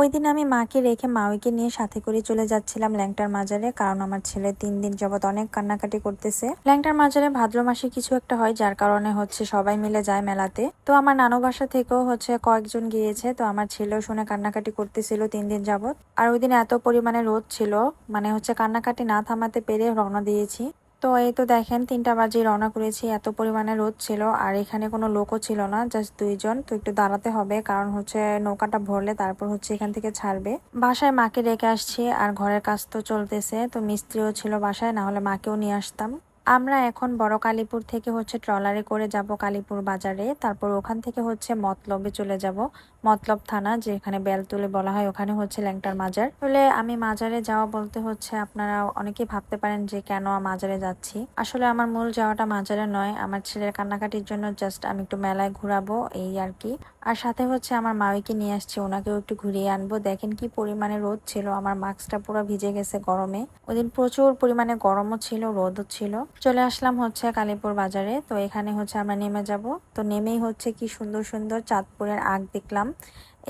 ওই দিন আমি মাকে রেখে মাউইকে নিয়ে সাথে করে চলে যাচ্ছিলাম ল্যাংটার মাজারে, কারণ আমার ছেলে তিন দিন যাবত অনেক কান্নাকাটি করতেছে। ল্যাংটার মাজারে ভাদ্র মাসে কিছু একটা হয়, যার কারণে হচ্ছে সবাই মিলে যায় মেলাতে। তো আমার নানু বাসা থেকেও হচ্ছে কয়েকজন গিয়েছে, তো আমার ছেলেও শুনে কান্নাকাটি করতেছিল তিন দিন যাবৎ। আর ওই দিন এত পরিমাণে রোদ ছিল মানে হচ্ছে কান্নাকাটি না থামাতে পেরে রওনা দিয়েছি। তো এই তো দেখেন, তিনটা বাজে রওনা করেছি। এত পরিমাণে রোদ ছিল, আর এখানে কোনো লোকও ছিল না জাস্ট দুইজন। তো একটু দাঁড়াতে হবে, কারণ হচ্ছে নৌকাটা ভরলে তারপর হচ্ছে এখান থেকে ছাড়বে। বাসায় মাকে রেখে আসছি, আর ঘরের কাজ তো চলতেছে, তো মিস্ত্রিও ছিল বাসায়, না হলে মাকেও নিয়ে আসতাম। আমরা এখন বড় কালীপুর থেকে হচ্ছে ট্রলারে করে যাব কালীপুর বাজারে। তারপর ওখান থেকে হচ্ছে মতলবে চলে যাব। মতলব থানা, যেখানে বেলতুলে বলা হয়, ওখানে হচ্ছে ল্যাংটার মাজার। আসলে আমি মাজারে যাওয়া বলতে হচ্ছে আপনারা অনেকেই ভাবতে পারেন যে কেন মাজারে যাচ্ছি। আসলে আমার মূল যাওয়াটা মাজারে নয়, আমার ছেলের কান্নাকাটির জন্য জাস্ট আমি একটু মেলায় ঘুরাবো, এই আর কি। আর সাথে হচ্ছে আমার মাউইকে নিয়ে আসছি, ওনাকেও একটু ঘুরিয়ে আনব। দেখেন কি পরিমাণে রোদ ছিল, আমার মাস্কটা পুরো ভিজে গেছে গরমে। ওদিন প্রচুর পরিমাণে গরমও ছিল, রোদও ছিল। চলে আসলাম হচ্ছে কালীপুর বাজারে। তো এখানে হচ্ছে আমরা নেমে যাব। তো নেমেই হচ্ছে কি সুন্দর সুন্দর চাঁদপুরের আগ দেখলাম।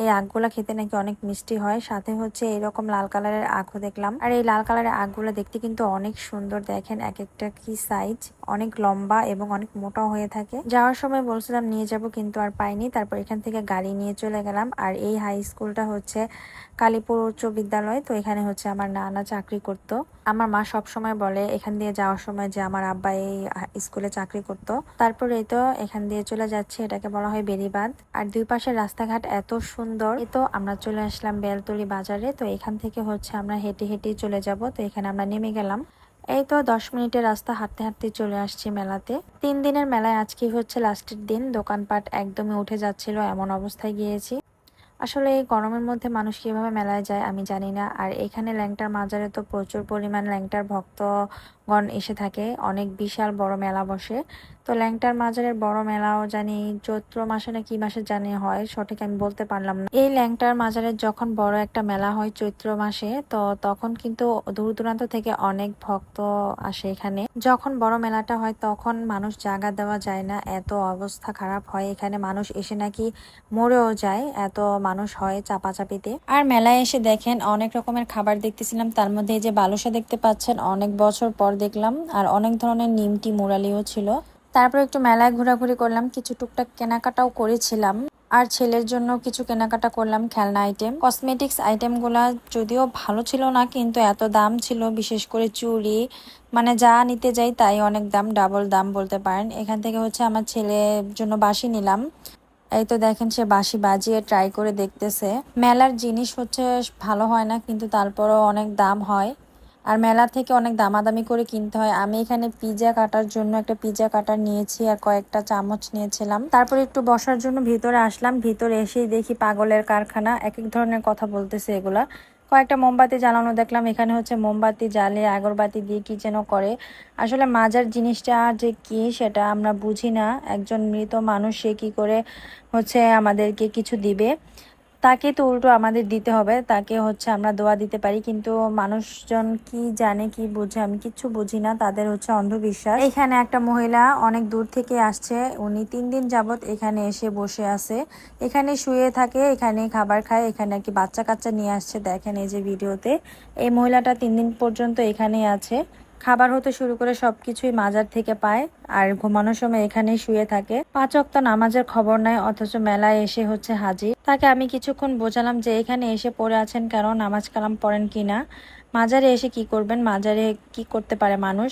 এই আখগুলা খেতে নাকি অনেক মিষ্টি হয়। সাথে হচ্ছে এরকম লাল কালারের আখও দেখলাম। আর এই লাল কালারের আখগুলো দেখতে কিন্তু অনেক সুন্দর। দেখেন এক একটা কি সাইজ অনেক লম্বা এবং অনেক মোটা হয়ে থাকে। যাওয়ার সময় বলছিলাম নিয়ে যাব কিন্তু আর পাইনি। তারপর এখান থেকে গাড়ি নিয়ে চলে গেলাম। আর এই হাই স্কুলটা হচ্ছে কালীপুর উচ্চ বিদ্যালয়। তো এখানে হচ্ছে আমার নানা চাকরি করতো। আমার মা সব সময় বলে এখান দিয়ে যাওয়ার সময় যে আমার আব্বা এই স্কুলে চাকরি করতো। তারপর এই তো এখান দিয়ে চলে যাচ্ছে। এটাকে বলা হয় বেরিবাদ আর দুই পাশের রাস্তাঘাট এত সুন্দর এই তো আমরা চলে আসলাম বেলতলি বাজারে। তো এখান থেকে হচ্ছে আমরা হেঁটে হেঁটে চলে যাব। তো এখানে আমরা নেমে গেলাম। এই তো দশ মিনিটের রাস্তা হাঁটতে হাঁটতে চলে আসছি মেলাতে। তিন দিনের মেলায় আজকে হচ্ছে লাস্টের দিন। দোকানপাট একদমই উঠে যাচ্ছিল, এমন অবস্থায় গিয়েছি। আসলে এই গরমের মধ্যে মানুষ কীভাবে মেলায় যায় আমি জানি না। আর এখানে ল্যাংটার মাজারে তো প্রচুর পরিমাণ ল্যাংটার ভক্তগণ এসে থাকে। অনেক বিশাল বড় মেলা বসে। তো ল্যাংটার মাজারের বড় মেলাও জানি চৈত্র মাসে না কি মাসে জানি হয়, সঠিক আমি বলতে পারলাম না। এই ল্যাংটার মাজারের যখন বড় একটা মেলা হয় চৈত্র মাসে, তো তখন কিন্তু দূর দূরান্ত থেকে অনেক ভক্ত আসে এখানে। যখন বড় মেলাটা হয় তখন মানুষ জায়গা দেওয়া যায় না, এত অবস্থা খারাপ হয়। এখানে মানুষ এসে নাকি মরেও যায়, এত মানুষ হয় চাপাচাপিতে। আর মেলায় এসে দেখেন অনেক রকমের খাবার দেখতেছিলাম, তার মধ্যে এই যে বালুসা দেখতে পাচ্ছেন, অনেক বছর পর দেখলাম, আর অনেক ধরনের নিমটি মুরালিও ছিল। তারপর একটু মেলায় ঘোরাঘুরি করলাম, কিছু টুকটাক কেনাকাটাও করেছিলাম। আর ছেলের জন্য কিছু কেনাকাটা করলাম খেলনা আইটেম কসমেটিক্স আইটেমগুলা যদিও ভালো ছিল না, কিন্তু এত দাম ছিল, বিশেষ করে চুড়ি। মানে যা নিতে যাই তাই অনেক দাম ডাবল দাম বলতে পারেন। এখান থেকে হচ্ছে আমার ছেলের জন্য বাসি নিলাম। এই তো দেখেন সে বাসি বাজিয়ে ট্রাই করে দেখতেছে। মেলার জিনিস হচ্ছে ভালো হয় না, কিন্তু তারপরও অনেক দাম হয়। আর মেলা থেকে অনেক দামাদামি করে কিনতে হয়। আমি এখানে পিজা কাটার জন্য একটা পিজা কাটার নিয়েছি আর কয়েকটা চামচ নিয়েছিলাম। তারপর একটু বসার জন্য ভিতরে আসলাম। ভিতরে এসেই দেখি পাগলের কারখানা। এক এক ধরনের কথা বলতেছে এগুলা। কয়েকটা মোমবাতি জ্বালানো দেখলাম। এখানে হচ্ছে মোমবাতি জ্বালে আগরবাতি দিয়ে কি যেন করে। আসলে মাজার জিনিসটা যে কি সেটা আমরা বুঝি না। একজন মৃত মানুষ সে কি করে হচ্ছে আমাদেরকে কিছু দিবে? তাকে তো উল্টো আমাদের দিতে হবে, তাকে হচ্ছে আমরা দোয়া দিতে পারি, কিন্তু মানুষজন কি জানে, কি বোঝে, আমি কিচ্ছু বুঝি না, তাদের হচ্ছে অন্ধবিশ্বাস। এখানে একটা মহিলা অনেক দূর থেকে আসছে, উনি তিন দিন যাবত এখানে এসে বসে আছে। এখানে শুয়ে থাকে, এখানে খাবার খায়, এখানে আর কি বাচ্চা কাচ্চা নিয়ে আসছে, দেখেন এই যে ভিডিওতে। এই মহিলাটা তিন দিন পর্যন্ত এখানেই আছে। খাবার হতে শুরু করে সবকিছুই মাজার থেকে পায় আর ঘুমানোর সময় এখানেই শুয়ে থাকে। পাঁচ অক্ত নামাজের খবর নেয়, অথচ মেলায় এসে হচ্ছে হাজির। তাকে আমি কিছুক্ষণ বোঝালাম যে এখানে এসে পড়ে আছেন কেন নামাজ কালাম পড়েন কিনা। মাজারে এসে কি করবেন? মাজারে কি করতে পারে মানুষ?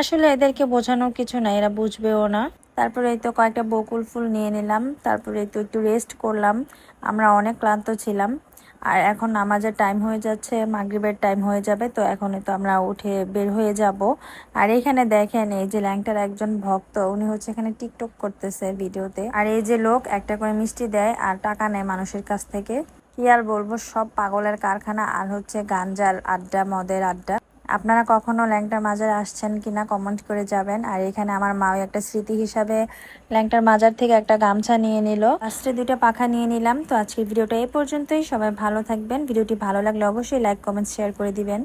আসলে এদেরকে বোঝানোর কিছু নাই, এরা বুঝবেও না। তারপরে এই তো কয়েকটা বকুল ফুল নিয়ে নিলাম, তারপরে এই তো একটু রেস্ট করলাম। আমরা অনেক ক্লান্ত ছিলাম। আর এখন নামাজের টাইম হয়ে যাচ্ছে, মাগরিবের টাইম হয়ে যাবে, তো এখনই তো আমরা উঠে বের হয়ে যাব। আর এখানে দেখেন, এই যে ল্যাংটার একজন ভক্ত, উনি হচ্ছে এখানে টিকটক করতেছে ভিডিওতে। আর এই যে লোক একটা করে মিষ্টি দেয় আর টাকা নেয় মানুষের কাছ থেকে। কি আর বলব, সব পাগলের কারখানা আর হচ্ছে গাঞ্জার আড্ডা, মদের আড্ডা। আপনারা কখনো ল্যাংটার মাজার আসছেন কিনা কমেন্ট করে যাবেন। আর এখানে আমার মাও একটা স্মৃতি হিসাবে ল্যাংটার মাজার থেকে একটা গামছা নিয়ে নিল। লাস্টে দুইটা পাখা নিয়ে নিলাম। তো আজকের ভিডিওটা এই পর্যন্তই। সবাই ভালো থাকবেন। ভিডিওটি ভালো লাগলে অবশ্যই লাইক কমেন্ট শেয়ার করে দিবেন।